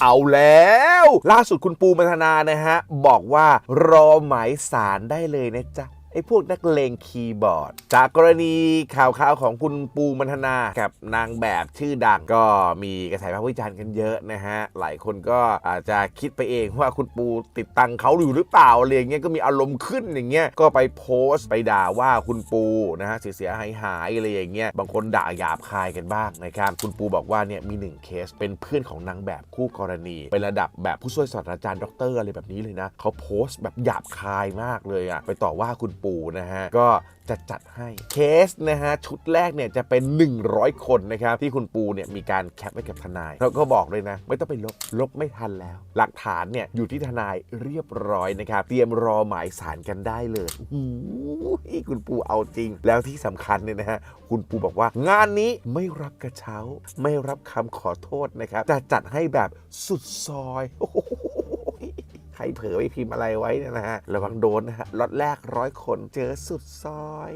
เอาแล้ว ล่าสุดคุณปูมัทนานะฮะ บอกว่ารอหมายสารได้เลยนะจ๊ะ ไอ้พวกนักเลงคีย์บอร์ด จากกรณีข่าวข่าวๆของคุณปูมันธนากับนางแบบชื่อดังก็มีกระแสวิพากษ์วิจารณ์กันเยอะนะฮะ หลายคนก็อาจจะคิดไปเองว่าคุณปูติดตังเขาอยู่หรือเปล่าอะไรอย่างเงี้ยก็มีอารมณ์ขึ้นอย่างเงี้ยก็ไปโพสต์ไปด่าว่าคุณปูนะฮะเสียหายหายๆอะไรอย่างเงี้ยบางคนด่าหยาบคายกันบ้างนะครับคุณปูบอกว่าเนี่ยมีหนึ่งเคสเป็นเพื่อนของนางแบบคู่กรณีเป็นระดับแบบผู้ช่วยศาสตราจารย์ด็อกเตอร์อะไรแบบนี้เลยนะเขาโพสต์แบบหยาบคายมากเลยอะไปต่อว่าคุณปูนะฮะ ก็จะจัดให้เคสนะฮะ ชุดแรกเนี่ยจะเป็น 100 คนนะครับ ที่คุณปูเนี่ยมีการแคปไว้กับทนาย แล้วก็บอกเลยนะ ไม่ต้องไปลบ ลบไม่ทันแล้ว หลักฐานเนี่ยอยู่ที่ทนายเรียบร้อยนะครับ เตรียมรอหมายสารกันได้เลยโอ้คุณปูเอาจริง แล้วที่สำคัญเนี่ยนะฮะคุณปูบอกว่างานนี้ไม่รับกระเช้า ไม่รับคำขอโทษนะครับจะจัดให้แบบสุดซอยโอ้โห รเผลอไปพิมพ์อะไรไว้นยนะฮะระวังโดนนะฮะล็อตแรกร้อยคนเจอสุดซอย